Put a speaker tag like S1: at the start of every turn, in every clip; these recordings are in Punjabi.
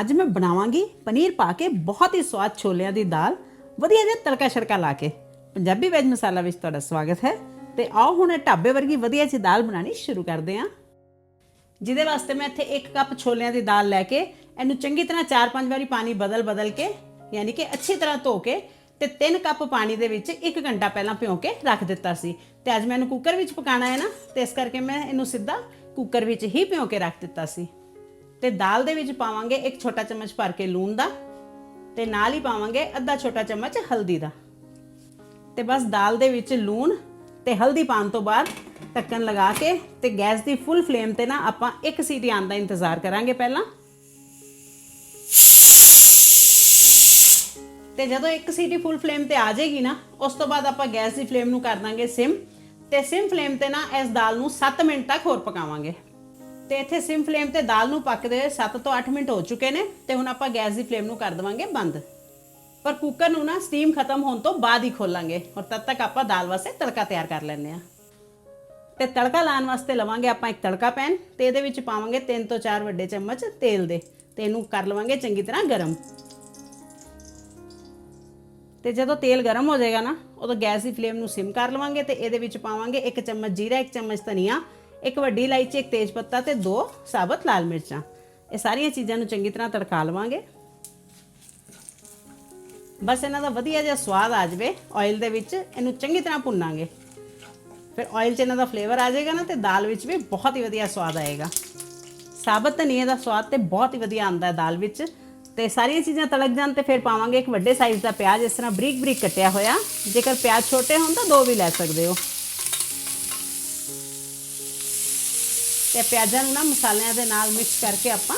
S1: ਅੱਜ ਮੈਂ ਬਣਾਵਾਂਗੀ ਪਨੀਰ ਪਾ ਕੇ ਬਹੁਤ ਹੀ ਸਵਾਦ ਛੋਲਿਆਂ ਦੀ ਦਾਲ। ਵਧੀਆ ਜਿਹਾ ਤੜਕਾ ਛੜਕਾ ਲਾ ਕੇ। ਪੰਜਾਬੀ ਵੈਜ ਮਸਾਲਾ ਵਿੱਚ ਤੁਹਾਡਾ ਸਵਾਗਤ ਹੈ। ਤੇ ਆਓ ਹੁਣ ਇਹ ਢਾਬੇ ਵਰਗੀ ਵਧੀਆ ਜਿਹੀ ਦਾਲ ਬਣਾਉਣੀ ਸ਼ੁਰੂ ਕਰਦੇ ਹਾਂ। ਜਿਹਦੇ ਵਾਸਤੇ ਮੈਂ ਇੱਥੇ 1 ਕੱਪ ਛੋਲਿਆਂ ਦੀ ਦਾਲ ਲੈ ਕੇ, ਇਹਨੂੰ ਚੰਗੀ ਤਰ੍ਹਾਂ 4-5 ਵਾਰੀ ਪਾਣੀ ਬਦਲ ਬਦਲ ਕੇ, ਯਾਨੀ ਕਿ ਅੱਛੀ ਤਰ੍ਹਾਂ ਧੋ ਕੇ ਤੇ 3 ਕੱਪ ਪਾਣੀ ਦੇ ਵਿੱਚ 1 ਘੰਟਾ ਪਹਿਲਾਂ ਭਿਓ ਕੇ ਰੱਖ ਦਿੱਤਾ ਸੀ। ਤੇ ਅੱਜ ਮੈਂ ਇਹਨੂੰ ਕੁੱਕਰ ਵਿੱਚ ਪਕਾਣਾ ਹੈ ਨਾ, ਤੇ ਇਸ ਕਰਕੇ ਮੈਂ ਇਹਨੂੰ ਸਿੱਧਾ ਕੁੱਕਰ ਵਿੱਚ ਹੀ ਭਿਓ ਕੇ ਰੱਖ ਦਿੱਤਾ ਸੀ। ਤੇ ਦਾਲ ਦੇ ਵਿੱਚ ਪਾਵਾਂਗੇ ਇੱਕ ਛੋਟਾ ਚਮਚ ਭਰ ਕੇ ਲੂਣ ਦਾ ਤੇ ਨਾਲ ਹੀ ਪਾਵਾਂਗੇ ਅੱਧਾ ਛੋਟਾ ਚਮਚ ਹਲਦੀ ਦਾ। ਤੇ ਬਸ ਦਾਲ ਦੇ ਵਿੱਚ ਲੂਣ ਤੇ ਹਲਦੀ ਪਾਉਣ ਤੋਂ ਬਾਅਦ ਢੱਕਣ ਲਗਾ ਕੇ ਤੇ ਗੈਸ ਦੀ ਫੁੱਲ ਫਲੇਮ ਤੇ ਨਾ ਆਪਾਂ ਇੱਕ ਸੀਟੀ ਆਉਣ ਦਾ ਇੰਤਜ਼ਾਰ ਕਰਾਂਗੇ ਪਹਿਲਾਂ। ਤੇ ਜਦੋਂ ਇੱਕ ਸੀਟੀ ਫੁੱਲ ਫਲੇਮ ਤੇ ਆ ਜਾਏਗੀ ਨਾ, ਉਸ ਤੋਂ ਬਾਅਦ ਆਪਾਂ ਗੈਸ ਦੀ ਫਲੇਮ ਨੂੰ ਕਰ ਦਾਂਗੇ ਸਿਮ ਤੇ ਸਿਮ ਫਲੇਮ ਤੇ ਨਾ ਇਸ ਦਾਲ ਨੂੰ 7 ਮਿੰਟ ਤੱਕ ਹੋਰ ਪਕਾਵਾਂਗੇ। ਤੇ ਇੱਥੇ ਸਿਮ ਫਲੇਮ ਤੇ ਦਾਲ ਨੂੰ ਪੱਕਦੇ ਹੋਏ 7 ਤੋਂ 8 ਮਿੰਟ ਹੋ ਚੁੱਕੇ ਨੇ ਤੇ ਹੁਣ ਆਪਾਂ ਗੈਸ ਦੀ ਫਲੇਮ ਨੂੰ ਕਰ ਦਵਾਂਗੇ ਬੰਦ। ਪਰ ਕੁੱਕਰ ਨੂੰ ਨਾ ਸਟੀਮ ਖਤਮ ਹੋਣ ਤੋਂ ਬਾਅਦ ਹੀ ਖੋਲਾਂਗੇ। ਔਰ ਤਦ ਤੱਕ ਆਪਾਂ ਦਾਲ ਵਾਸਤੇ ਤੜਕਾ ਤਿਆਰ ਕਰ ਲੈਂਦੇ ਆ ਤੇ ਤੜਕਾ ਲਾਉਣ ਵਾਸਤੇ ਲਵਾਂਗੇ ਆਪਾਂ ਇੱਕ ਤੜਕਾ ਪੈਨ ਤੇ ਇਹਦੇ ਵਿੱਚ ਪਾਵਾਂਗੇ 3 ਤੋਂ 4 ਵੱਡੇ ਚਮਚ ਤੇਲ ਦੇ। ਤੇ ਇਹਨੂੰ ਕਰ ਲਵਾਂਗੇ ਚੰਗੀ ਤਰ੍ਹਾਂ ਗਰਮ। ਤੇ ਜਦੋਂ ਤੇਲ ਗਰਮ ਹੋ ਜਾਏਗਾ ਨਾ, ਉਦੋਂ ਗੈਸ ਦੀ ਫਲੇਮ ਨੂੰ ਸਿਮ ਕਰ ਲਵਾਂਗੇ ਤੇ ਇਹਦੇ ਵਿੱਚ ਪਾਵਾਂਗੇ ਇੱਕ ਚਮਚ ਜੀਰਾ, ਇੱਕ ਚਮਚ ਧਨੀਆ ਇੱਕ ਵੱਡੀ ਇਲਾਇਚੀ, ਇੱਕ ਤੇਜ ਪੱਤਾ ਤੇ ਦੋ ਸਾਬਤ ਲਾਲ ਮਿਰਚਾਂ। ਇਹ ਸਾਰੀਆਂ ਚੀਜ਼ਾਂ ਨੂੰ ਚੰਗੀ ਤਰ੍ਹਾਂ ਤੜਕਾ ਲਵਾਂਗੇ। ਬਸ ਇਹਨਾਂ ਦਾ ਵਧੀਆ ਜਿਹਾ ਸਵਾਦ ਆ ਜਾਵੇ ਆਇਲ ਦੇ ਵਿੱਚ ਇਹਨੂੰ ਚੰਗੀ ਤਰ੍ਹਾਂ ਭੁੰਨਾਂਗੇ। ਫਿਰ ਆਇਲ 'ਚ ਇਹਨਾਂ ਦਾ ਫਲੇਵਰ ਆ ਜਾਏਗਾ ਨਾ ਤੇ ਦਾਲ ਵਿੱਚ ਵੀ ਬਹੁਤ ਹੀ ਵਧੀਆ ਸਵਾਦ ਆਏਗਾ। ਸਾਬਤ ਧਨੀਏ ਦਾ ਸਵਾਦ ਤੇ ਬਹੁਤ ਹੀ ਵਧੀਆ ਆਉਂਦਾ ਹੈ ਦਾਲ ਵਿੱਚ। ਤੇ ਸਾਰੀਆਂ ਚੀਜ਼ਾਂ ਤੜਕ ਜਾਣ ਤੇ ਫਿਰ ਪਾਵਾਂਗੇ ਇੱਕ ਵੱਡੇ ਸਾਈਜ਼ ਦਾ ਪਿਆਜ਼, ਇਸ ਤਰ੍ਹਾਂ ਬਰੀਕ ਬਰੀਕ ਕੱਟਿਆ ਹੋਇਆ। ਜੇਕਰ ਪਿਆਜ਼ ਛੋਟੇ ਹੋਣ ਤਾਂ ਦੋ ਵੀ ਲੈ ਸਕਦੇ ਹੋ। ਤੇ ਪਿਆਜ਼ਾਂ ਨੂੰ ਨਾ ਮਸਾਲਿਆਂ ਦੇ ਨਾਲ ਮਿਕਸ ਕਰਕੇ ਆਪਾਂ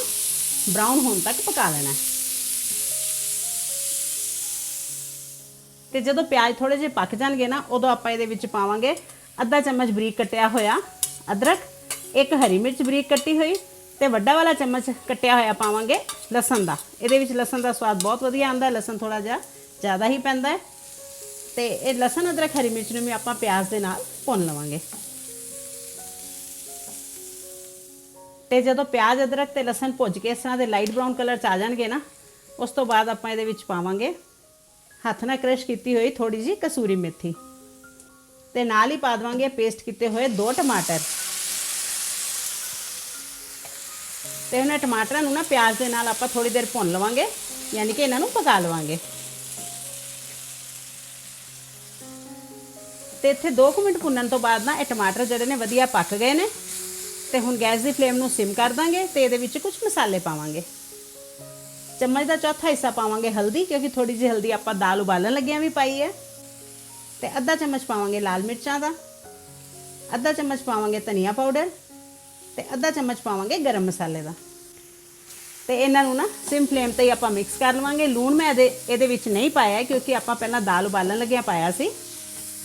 S1: ਬ੍ਰਾਊਨ ਹੋਣ ਤੱਕ ਪਕਾ ਲੈਣਾ ਹੈ। ਤੇ ਜਦੋਂ ਪਿਆਜ਼ ਥੋੜੇ ਜਿਹੇ ਪੱਕ ਜਾਣਗੇ ਨਾ, ਉਦੋਂ ਆਪਾਂ ਇਹਦੇ ਵਿੱਚ ਪਾਵਾਂਗੇ ਅੱਧਾ ਚਮਚ ਬਰੀਕ ਕੱਟਿਆ ਹੋਇਆ ਅਦਰਕ, ਇੱਕ ਹਰੀ ਮਿਰਚ ਬਰੀਕ ਕੱਟੀ ਹੋਈ ਤੇ ਵੱਡਾ ਵਾਲਾ ਚਮਚ ਕੱਟਿਆ ਹੋਇਆ ਪਾਵਾਂਗੇ ਲਸਣ ਦਾ। ਇਹਦੇ ਵਿੱਚ ਲਸਣ ਦਾ ਸਵਾਦ ਬਹੁਤ ਵਧੀਆ ਆਉਂਦਾ ਹੈ, ਲਸਣ ਥੋੜਾ ਜਿਹਾ ਜ਼ਿਆਦਾ ਹੀ ਪੈਂਦਾ ਹੈ। ਤੇ ਇਹ ਲਸਣ, ਅਦਰਕ, ਹਰੀ ਮਿਰਚ ਨੂੰ ਵੀ ਆਪਾਂ ਪਿਆਜ਼ ਦੇ ਨਾਲ ਭੁੰਨ ਲਵਾਂਗੇ। ਤੇ ਜਦੋਂ ਪਿਆਜ਼, ਅਦਰਕ ਤੇ ਲਸਣ ਭੁੱਜ ਕੇ ਇਸ ਤਰ੍ਹਾਂ ਦੇ ਲਾਈਟ ਬ੍ਰਾਊਨ ਕਲਰ ਚ ਆ ਜਾਣਗੇ ਨਾ, ਉਸ ਤੋਂ ਬਾਅਦ ਆਪਾਂ ਇਹਦੇ ਵਿੱਚ ਪਾਵਾਂਗੇ ਹੱਥ ਨਾਲ ਕ੍ਰਸ਼ ਕੀਤੀ ਹੋਈ ਥੋੜੀ ਜੀ ਕਸੂਰੀ ਮੇਥੀ ਤੇ ਨਾਲ ਹੀ ਪਾ ਦਵਾਂਗੇ ਪੇਸਟ ਕੀਤੇ ਹੋਏ ਦੋ ਟਮਾਟਰ। ਤੇ ਉਹਨਾਂ ਟਮਾਟਰਾਂ ਨੂੰ ਨਾ ਪਿਆਜ਼ ਦੇ ਨਾਲ ਆਪਾਂ ਥੋੜੀ ਦੇਰ ਭੁੰਨ ਲਵਾਂਗੇ, ਯਾਨੀ ਕਿ ਇਹਨਾਂ ਨੂੰ ਪਕਾ ਲਵਾਂਗੇ। ਤੇ ਇੱਥੇ 2 ਮਿੰਟ ਭੁੰਨਣ ਤੋਂ ਬਾਅਦ ਨਾ ਇਹ ਟਮਾਟਰ ਜਿਹੜੇ ਨੇ ਵਧੀਆ ਪੱਕ ਗਏ ਨੇ। ਤੇ ਹੁਣ ਗੈਸ ਦੀ ਫਲੇਮ ਨੂੰ ਸਿਮ ਕਰ ਦਾਂਗੇ ਤੇ ਇਹਦੇ ਵਿੱਚ ਕੁਝ ਮਸਾਲੇ ਪਾਵਾਂਗੇ। ਚਮਚ ਦਾ ਚੌਥਾ ਹਿੱਸਾ ਪਾਵਾਂਗੇ ਹਲਦੀ, ਕਿਉਂਕਿ ਥੋੜੀ ਜਿਹੀ ਹਲਦੀ ਆਪਾਂ ਦਾਲ ਉਬਾਲਣ ਲੱਗਿਆਂ ਵੀ ਪਾਈ ਹੈ। ਤੇ ਅੱਧਾ ਚਮਚ ਪਾਵਾਂਗੇ ਲਾਲ ਮਿਰਚਾਂ ਦਾ, ਅੱਧਾ ਚਮਚ ਪਾਵਾਂਗੇ ਧਨੀਆ ਪਾਊਡਰ ਤੇ ਅੱਧਾ ਚਮਚ ਪਾਵਾਂਗੇ ਗਰਮ ਮਸਾਲੇ ਦਾ। ਤੇ ਇਹਨਾਂ ਨੂੰ ਨਾ ਸਿਮ ਫਲੇਮ ਤੇ ਹੀ ਆਪਾਂ ਮਿਕਸ ਕਰ ਲਵਾਂਗੇ। ਲੂਣ ਮੈਂ ਇਹਦੇ ਇਹਦੇ ਵਿੱਚ ਨਹੀਂ ਪਾਇਆ ਕਿਉਂਕਿ ਆਪਾਂ ਪਹਿਲਾਂ ਦਾਲ ਉਬਾਲਣ ਲੱਗਿਆ ਪਾਇਆ ਸੀ।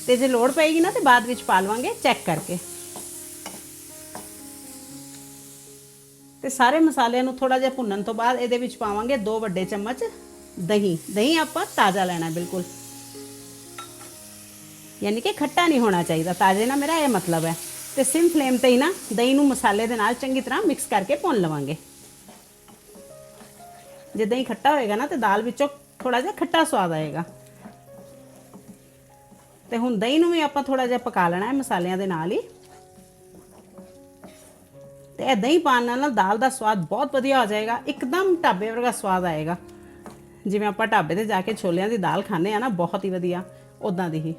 S1: ਤੇ ਜੇ ਲੋੜ ਪਏਗੀ ਨਾ ਤੇ ਬਾਅਦ ਵਿੱਚ ਪਾ ਲਵਾਂਗੇ, ਚੈੱਕ ਕਰਕੇ। ਤੇ ਸਾਰੇ ਮਸਾਲਿਆਂ ਨੂੰ ਥੋੜਾ ਜਿਹਾ ਭੁੰਨਣ ਤੋਂ ਬਾਅਦ ਇਹਦੇ ਵਿੱਚ ਪਾਵਾਂਗੇ ਦੋ ਵੱਡੇ ਚਮਚ ਦਹੀਂ। ਦਹੀਂ ਆਪਾਂ ਤਾਜ਼ਾ ਲੈਣਾ ਬਿਲਕੁਲ। ਯਾਨੀ ਕਿ ਖੱਟਾ ਨਹੀਂ ਹੋਣਾ ਚਾਹੀਦਾ। ਤਾਜ਼ੇ ਨਾਲ ਮੇਰਾ ਇਹ ਮਤਲਬ ਹੈ। ਤੇ ਸਿਮ ਫਲੇਮ ਤੇ ਹੀ ਨਾ ਦਹੀਂ ਨੂੰ ਮਸਾਲੇ ਦੇ ਨਾਲ ਚੰਗੀ ਤਰ੍ਹਾਂ ਮਿਕਸ ਕਰਕੇ ਭੁੰਨ ਲਵਾਂਗੇ। ਜੇ ਦਹੀਂ ਖੱਟਾ ਹੋਏਗਾ ਨਾ ਤੇ ਦਾਲ ਵਿੱਚੋਂ ਥੋੜਾ ਜਿਹਾ ਖੱਟਾ ਸਵਾਦ ਆਏਗਾ। ਤੇ ਹੁਣ ਦਹੀਂ ਨੂੰ ਵੀ ਆਪਾਂ ਥੋੜਾ ਜਿਹਾ ਪਕਾ ਲੈਣਾ ਹੈ ਮਸਾਲਿਆਂ ਦੇ ਨਾਲ ਹੀ। ਤੇ ਇਹ ਦਹੀਂ ਪਾਉਣ ਨਾਲ ਨਾ ਦਾਲ ਦਾ ਸਵਾਦ ਬਹੁਤ ਵਧੀਆ ਹੋ ਜਾਏਗਾ, ਇੱਕਦਮ ਢਾਬੇ ਵਰਗਾ ਸਵਾਦ ਆਏਗਾ। ਜਿਵੇਂ ਆਪਾਂ ਢਾਬੇ ਤੇ ਜਾ ਕੇ ਛੋਲਿਆਂ ਦੀ ਦਾਲ ਖਾਂਦੇ ਆ ਨਾ, ਬਹੁਤ ਹੀ ਵਧੀਆ ਉਦਾਂ ਦੀ ਹੀ।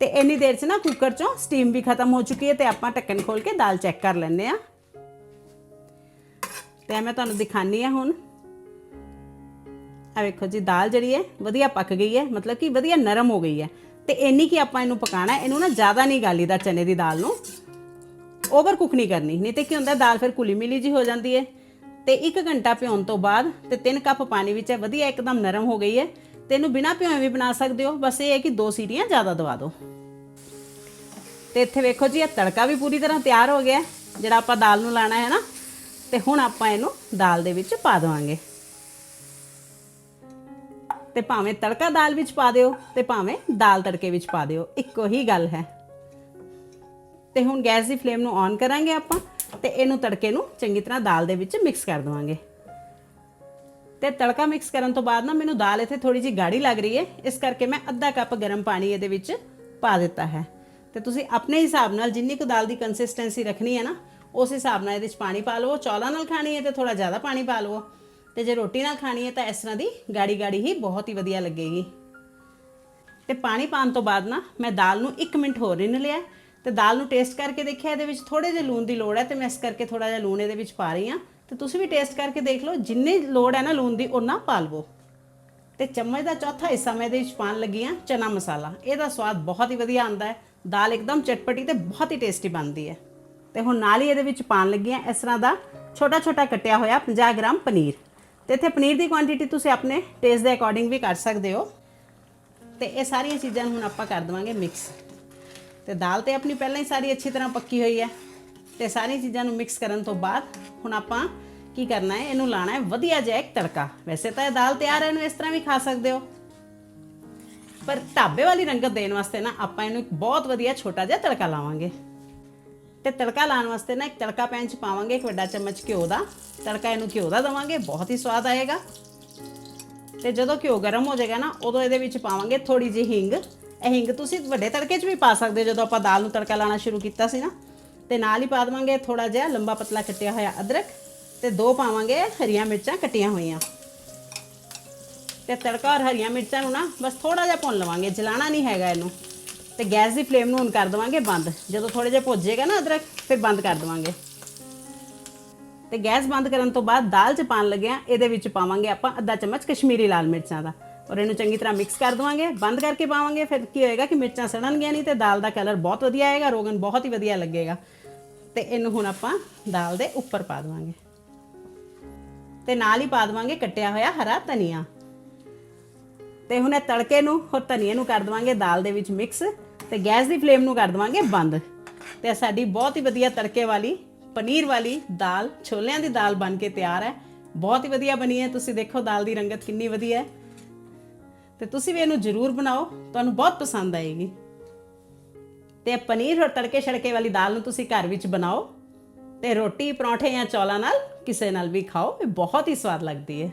S1: ਤੇ ਇੰਨੀ ਦੇਰ 'ਚ ਨਾ ਕੁੱਕਰ 'ਚੋਂ ਸਟੀਮ ਵੀ ਖਤਮ ਹੋ ਚੁੱਕੀ ਹੈ ਤੇ ਆਪਾਂ ਢੱਕਣ ਖੋਲ ਕੇ ਦਾਲ ਚੈੱਕ ਕਰ ਲੈਂਦੇ ਆ ਤੇ ਮੈਂ ਤੁਹਾਨੂੰ ਦਿਖਾਨੀ ਆ ਹੁਣ। ਆ ਵੇਖੋ ਜੀ, ਦਾਲ ਜਿਹੜੀ ਹੈ, ਵਧੀਆ ਪੱਕ ਗਈ ਹੈ, ਮਤਲਬ ਕਿ ਵਧੀਆ ਨਰਮ ਹੋ ਗਈ ਹੈ। ਤੇ ਇੰਨੀ ਕੀ ਆਪਾਂ ਇਹਨੂੰ ਪਕਾਣਾ ਇਹਨੂੰ ਨਾ ਜ਼ਿਆਦਾ ਨਹੀਂ ਗਾਲੀਦਾ ਚਨੇ ਦੀ ਦਾਲ ਨੂੰ। ਓਵਰ ਕੁੱਕ ਨਹੀਂ ਕਰਨੀ। ਨਹੀਂ ਤੇ ਕੀ ਹੁੰਦਾ, ਦਾਲ ਫਿਰ ਕੁਲੀ ਮਿਲੀ ਜੀ ਹੋ ਜਾਂਦੀ ਹੈ ਤੇ 1 ਘੰਟਾ ਭਿਉਣ ਤੋਂ ਬਾਅਦ ਤੇ 3 ਕੱਪ ਪਾਣੀ ਵਿੱਚ ਹੈ ਵਧੀਆ ਇੱਕਦਮ ਨਰਮ ਹੋ ਗਈ ਹੈ ਤੇ ਇਹਨੂੰ ਬਿਨਾ ਭਿਓਏ ਵੀ ਬਣਾ ਸਕਦੇ ਹੋ। ਬਸ ਇਹ ਹੈ ਕਿ ਦੋ ਸੀਟੀਆਂ ਜ਼ਿਆਦਾ ਦਵਾ ਦਿਓ। ਤੇ ਇੱਥੇ ਵੇਖੋ ਜੀ, ਇਹ ਤੜਕਾ ਵੀ ਪੂਰੀ ਤਰ੍ਹਾਂ ਤਿਆਰ ਹੋ ਗਿਆ। ਜਿਹੜਾ ਆਪਾਂ ਦਾਲ ਨੂੰ ਲਾਣਾ ਹੈ ਨਾ, ਤੇ ਹੁਣ ਆਪਾਂ ਇਹਨੂੰ ਦਾਲ ਦੇ ਵਿੱਚ ਪਾ ਦੇਵਾਂਗੇ। ਤੇ ਭਾਵੇਂ ਤੜਕਾ ਦਾਲ ਵਿੱਚ ਪਾ ਦਿਓ ਤੇ ਭਾਵੇਂ ਦਾਲ ਤੜਕੇ ਵਿੱਚ ਪਾ ਦਿਓ। ਇੱਕੋ ਹੀ ਗੱਲ ਹੈ। ਤੇ ਹੁਣ ਗੈਸ ਦੀ ਫਲੇਮ ਨੂੰ ਔਨ ਕਰਾਂਗੇ ਆਪਾਂ ਤੇ ਇਹਨੂੰ ਤੜਕੇ ਨੂੰ ਚੰਗੀ ਤਰ੍ਹਾਂ ਦਾਲ ਦੇ ਵਿੱਚ ਮਿਕਸ ਕਰ ਦਵਾਂਗੇ। ਤੇ ਤੜਕਾ ਮਿਕਸ ਕਰਨ ਤੋਂ ਬਾਅਦ ਨਾ ਮੈਨੂੰ ਦਾਲ ਇੱਥੇ ਥੋੜੀ ਜਿਹੀ ਗਾੜੀ ਲੱਗ ਰਹੀ ਹੈ। ਇਸ ਕਰਕੇ ਮੈਂ ਅੱਧਾ ਕੱਪ ਗਰਮ ਪਾਣੀ ਇਹਦੇ ਵਿੱਚ ਪਾ ਦਿੱਤਾ ਹੈ। ਤੇ ਤੁਸੀਂ ਆਪਣੇ ਹਿਸਾਬ ਨਾਲ ਜਿੰਨੀ ਕੁ ਦਾਲ ਦੀ ਕੰਸਿਸਟੈਂਸੀ ਰੱਖਣੀ ਹੈ ਨਾ, ਉਸ ਹਿਸਾਬ ਨਾਲ ਇਹਦੇ ਵਿੱਚ ਪਾਣੀ ਪਾ ਲਵੋ। ਚੌਲਾਂ ਨਾਲ ਖਾਣੀ ਹੈ ਤੇ ਥੋੜਾ ਜ਼ਿਆਦਾ ਪਾਣੀ ਪਾ ਲਵੋ। ਤੇ ਜੇ ਰੋਟੀ ਨਾਲ ਖਾਣੀ ਹੈ ਤਾਂ ਇਸ ਤਰ੍ਹਾਂ ਦੀ ਗਾੜੀ ਗਾੜੀ ਹੀ ਬਹੁਤ ਹੀ ਵਧੀਆ ਲੱਗੇਗੀ। ਤੇ ਪਾਣੀ ਪਾਣ ਤੋਂ ਬਾਅਦ ਨਾ ਮੈਂ ਦਾਲ ਨੂੰ 1 ਮਿੰਟ ਹੋਰ ਰਿੰਨ ਲਿਆ। ਤੇ ਦਾਲ ਨੂੰ ਟੇਸਟ ਕਰਕੇ ਦੇਖਿਆ, ਇਹਦੇ ਵਿੱਚ ਥੋੜੇ ਜਿਹਾ ਲੂਣ ਦੀ ਲੋੜ ਹੈ ਤੇ ਮੈਂ ਇਸ ਕਰਕੇ ਥੋੜਾ ਜਿਹਾ ਲੂਣ ਇਹਦੇ ਵਿੱਚ ਪਾ ਰਹੀ ਹਾਂ। ਤੇ ਤੁਸੀਂ ਵੀ ਟੇਸਟ ਕਰਕੇ ਦੇਖ ਲਓ, ਜਿੰਨੀ ਲੋੜ ਹੈ ਨਾ ਲੂਣ ਦੀ ਉਹਨਾਂ ਪਾ ਲਵੋ। ਤੇ ਚਮਚ ਦਾ ਚੌਥਾ ਹਿੱਸਾ ਮੈਂ ਇਹਦੇ ਵਿੱਚ ਪਾਣ ਲੱਗੀ ਹਾਂ, ਚਨਾ ਮਸਾਲਾ। ਇਹਦਾ ਸਵਾਦ ਬਹੁਤ ਹੀ ਵਧੀਆ ਆਉਂਦਾ ਹੈ। ਦਾਲ ਇੱਕਦਮ ਚਟਪਟੀ ਤੇ ਬਹੁਤ ਹੀ ਟੇਸਟੀ ਬਣਦੀ ਹੈ। ਤੇ ਹੁਣ ਨਾਲ ਹੀ ਇਹਦੇ ਵਿੱਚ ਪਾਣ ਲੱਗੀ ਹਾਂ ਇਸ ਤਰ੍ਹਾਂ ਦਾ ਛੋਟਾ ਛੋਟਾ ਕੱਟਿਆ ਹੋਇਆ 50 ਗ੍ਰਾਮ ਪਨੀਰ। ਤੇ ਇੱਥੇ ਪਨੀਰ ਦੀ ਕੁਆਂਟੀਟੀ ਤੁਸੀਂ ਆਪਣੇ ਟੇਸਟ ਦੇ ਅਕੋਰਡਿੰਗ ਵੀ ਕਰ ਸਕਦੇ ਹੋ। ਤੇ ਇਹ ਸਾਰੀਆਂ ਚੀਜ਼ਾਂ ਨੂੰ ਹੁਣ ਆਪਾਂ ਕਰ ਦੇਵਾਂਗੇ ਮਿਕਸ ਤੇ ਦਾਲ ਤੇ ਆਪਣੀ ਪਹਿਲਾਂ ਹੀ ਸਾਰੀ ਅੱਛੀ ਤਰ੍ਹਾਂ ਪੱਕੀ ਹੋਈ ਹੈ। ਤੇ ਸਾਰੀਆਂ ਚੀਜ਼ਾਂ ਨੂੰ ਮਿਕਸ ਕਰਨ ਤੋਂ ਬਾਅਦ ਹੁਣ ਆਪਾਂ ਕੀ ਕਰਨਾ ਹੈ, ਇਹਨੂੰ ਲਾਣਾ ਹੈ ਵਧੀਆ ਜਿਹਾ ਇੱਕ ਤੜਕਾ। ਵੈਸੇ ਤਾਂ ਇਹ ਦਾਲ ਤਿਆਰ ਹੈ, ਇਹਨੂੰ ਇਸ ਤਰ੍ਹਾਂ ਵੀ ਖਾ ਸਕਦੇ ਹੋ। ਪਰ ਢਾਬੇ ਵਾਲੀ ਰੰਗਤ ਦੇਣ ਵਾਸਤੇ ਨਾ ਆਪਾਂ ਇਹਨੂੰ ਇੱਕ ਬਹੁਤ ਵਧੀਆ ਛੋਟਾ ਜਿਹਾ ਤੜਕਾ ਲਾਵਾਂਗੇ। ਤੇ ਤੜਕਾ ਲਾਉਣ ਵਾਸਤੇ ਨਾ ਇੱਕ ਤੜਕਾ ਪੈਨ ਚ ਪਾਵਾਂਗੇ, ਇੱਕ ਵੱਡਾ ਚਮਚ ਘਿਓ ਦਾ। ਤੜਕਾ ਇਹਨੂੰ ਘਿਓ ਦਾ ਦਵਾਂਗੇ, ਬਹੁਤ ਹੀ ਸਵਾਦ ਆਏਗਾ। ਤੇ ਜਦੋਂ ਘਿਓ ਗਰਮ ਹੋ ਜਾਏਗਾ ਨਾ, ਉਦੋਂ ਇਹਦੇ ਵਿੱਚ ਪਾਵਾਂਗੇ ਥੋੜੀ ਜਿਹੀ ਹਿੰਗ। ਇਹ ਹਿੰਗ ਤੁਸੀਂ ਵੱਡੇ ਤੜਕੇ 'ਚ ਵੀ ਪਾ ਸਕਦੇ ਹੋ, ਜਦੋਂ ਆਪਾਂ ਦਾਲ ਨੂੰ ਤੜਕਾ ਲਾਣਾ ਸ਼ੁਰੂ ਕੀਤਾ ਸੀ ਨਾ। ਤੇ ਨਾਲ ਹੀ ਪਾ ਦੇਵਾਂਗੇ ਥੋੜਾ ਜਿਹਾ ਲੰਬਾ ਪਤਲਾ ਕੱਟਿਆ ਹੋਇਆ ਅਦਰਕ ਤੇ ਦੋ ਪਾਵਾਂਗੇ ਹਰੀਆਂ ਮਿਰਚਾਂ ਕੱਟੀਆਂ ਹੋਈਆਂ। ਤੇ ਤੜਕਾ ਔਰ ਹਰੀਆਂ ਮਿਰਚਾਂ ਨੂੰ ਨਾ ਬਸ ਥੋੜਾ ਜਿਹਾ ਭੁੰਨ ਲਵਾਂਗੇ, ਜਲਾਣਾ ਨਹੀਂ ਹੈਗਾ ਇਹਨੂੰ। ਤੇ ਗੈਸ ਦੀ ਫਲੇਮ ਨੂੰ ਹੁਣ ਕਰ ਦੇਵਾਂਗੇ ਬੰਦ। ਜਦੋਂ ਥੋੜੇ ਜਿਹਾ ਭੁੱਜੇਗਾ ਨਾ ਅਦਰਕ, ਫਿਰ ਬੰਦ ਕਰ ਦੇਵਾਂਗੇ। ਤੇ ਗੈਸ ਬੰਦ ਕਰਨ ਤੋਂ ਬਾਅਦ ਦਾਲ ਚ ਪਾਣ ਲੱਗਿਆ, ਇਹਦੇ ਵਿੱਚ ਪਾਵਾਂਗੇ ਆਪਾਂ ਅੱਧਾ ਚਮਚ ਕਸ਼ਮੀਰੀ ਲਾਲ ਮਿਰਚਾਂ ਦਾ। ਔਰ ਇਹਨੂੰ ਚੰਗੀ ਤਰ੍ਹਾਂ ਮਿਕਸ ਕਰ ਦਵਾਂਗੇ। ਬੰਦ ਕਰਕੇ ਪਾਵਾਂਗੇ, ਫਿਰ ਕੀ ਹੋਏਗਾ ਕਿ ਮਿਰਚਾਂ ਸੜਨਗੀਆਂ ਨਹੀਂ ਤੇ ਦਾਲ ਦਾ ਕਲਰ ਬਹੁਤ ਵਧੀਆ ਆਏਗਾ, ਰੋਗਨ ਬਹੁਤ ਹੀ ਵਧੀਆ ਲੱਗੇਗਾ। ਤੇ ਇਹਨੂੰ ਹੁਣ ਆਪਾਂ ਦਾਲ ਦੇ ਉੱਪਰ ਪਾ ਦਵਾਂਗੇ। ਤੇ ਨਾਲ ਹੀ ਪਾ ਦਵਾਂਗੇ ਕੱਟਿਆ ਹੋਇਆ ਹਰਾ ਧਨੀਆ। ਤੇ ਹੁਣ ਇਹ ਤੜਕੇ ਨੂੰ ਹੋਰ ਧਨੀਏ ਨੂੰ ਕਰ ਦਵਾਂਗੇ ਦਾਲ ਦੇ ਵਿੱਚ ਮਿਕਸ ਤੇ ਗੈਸ ਦੀ ਫਲੇਮ ਨੂੰ ਕਰ ਦਵਾਂਗੇ ਬੰਦ। ਤੇ ਸਾਡੀ ਬਹੁਤ ਹੀ ਵਧੀਆ ਤੜਕੇ ਵਾਲੀ, ਪਨੀਰ ਵਾਲੀ ਦਾਲ, ਛੋਲਿਆਂ ਦੀ ਦਾਲ ਬਣ ਕੇ ਤਿਆਰ ਹੈ। ਬਹੁਤ ਹੀ ਵਧੀਆ ਬਣੀ ਹੈ। ਤੁਸੀਂ ਦੇਖੋ ਦਾਲ ਦੀ ਰੰਗਤ ਕਿੰਨੀ ਵਧੀਆ ਹੈ। ਤੇ ਤੁਸੀਂ ਵੀ ਇਹਨੂੰ ਜ਼ਰੂਰ ਬਣਾਓ, ਤੁਹਾਨੂੰ ਬਹੁਤ ਪਸੰਦ ਆਏਗੀ। ਤੇ ਪਨੀਰ ਔਰ ਤੜਕੇ ਛੜਕੇ ਵਾਲੀ ਦਾਲ ਨੂੰ ਤੁਸੀਂ ਘਰ ਵਿੱਚ ਬਣਾਓ ਤੇ ਰੋਟੀ ਪਰੌਂਠੇ ਜਾਂ ਚੌਲਾਂ ਨਾਲ ਕਿਸੇ ਨਾਲ ਵੀ ਖਾਓ, ਇਹ ਬਹੁਤ ਹੀ ਸਵਾਦ ਲੱਗਦੀ ਹੈ।